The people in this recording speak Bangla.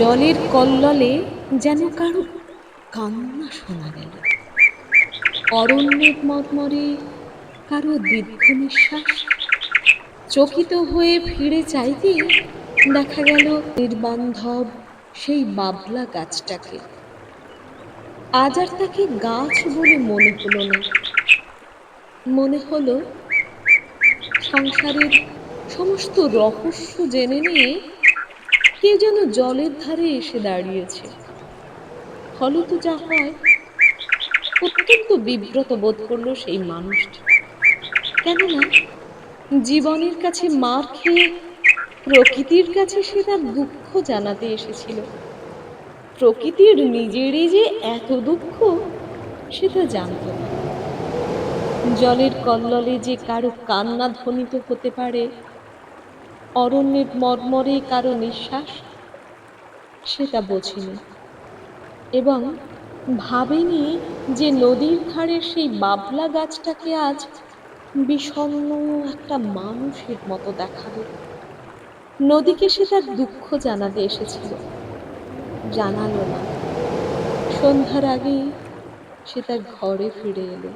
জলের কল্ললে যেন কারও কান্না শোনা গেল। অরণ্যের মর্মরে কারও দীর্ঘ নিঃশ্বাস। চকিত হয়ে ফিরে চাইতে দেখা গেল নির্বান্ধব সেই বাবলা গাছটাকে। আজ আর তাকে গাছ বলে মনে হলো না। মনে হলো সংসারের সমস্ত রহস্য জেনে নিয়ে কে যেন জলের ধারে এসে দাঁড়িয়েছে। ফলত যা হয়, অত্যন্ত বিব্রত বোধ করল সেই মানুষটি। কেননা, জীবনের কাছে মার খেয়ে প্রকৃতির কাছে সে তার দুঃখ জানাতে এসেছিল। প্রকৃতির নিজেরই যে এত দুঃখ সে তা জানত জলের কল্ললে যে কারও কান্না ধ্বনিত হতে পারে অরণ্যের মর্মরে কারও নিঃশ্বাস, সেটা বোঝেনি। এবং ভাবেনি যে নদীর ধারের সেই বাবলা গাছটাকে আজ বিষণ্ণ একটা মানুষের মতো দেখাবে। নদীকে সে তার দুঃখ জানাতে এসেছিল। জানালো না। সন্ধ্যার আগেই সে তার ঘরে ফিরে এলো।